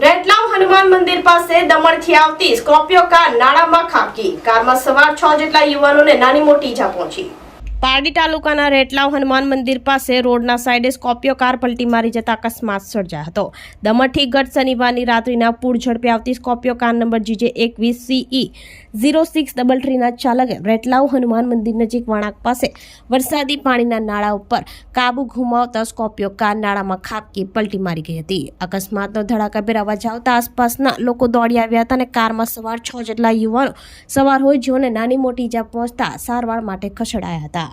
રેટલાવ હનુમાન મંદિર પાસે દમણથી આવતી સ્કોર્પિયો કાર નાળામાં ખાબકી. કારમાં સવાર છ જેટલા યુવાનોને નાની મોટી ઈજા પહોંચી. પારડી તાલુકાના રેટલાવ હનુમાન મંદિર પાસે રોડના સાઇડે સ્કોર્પિયો કાર પલટી મારી જતા અકસ્માત સર્જાયો હતો. દમણથી ગત શનિવારની રાત્રિના પૂર ઝડપે આવતી સ્કોર્પિયો કાર નંબર જીજે એકવીસ સીઈ ઝીરો સિક્સ ડબલ થ્રીના ચાલકે રેટલાવ હનુમાન મંદિર નજીક વળાંક પાસે વરસાદી પાણીના નાળા ઉપર કાબુ ગુમાવતા સ્કોર્પિયો કાર નાળામાં ખાબકી પલટી મારી ગઈ હતી. અકસ્માતનો ધડાકાભેર અવાજ આવતા આસપાસના લોકો દોડી આવ્યા હતા અને કારમાં સવાર છ જેટલા યુવાનો સવાર હોય જેઓને નાની મોટી ઈજા પહોંચતા સારવાર માટે ખસેડાયા હતા.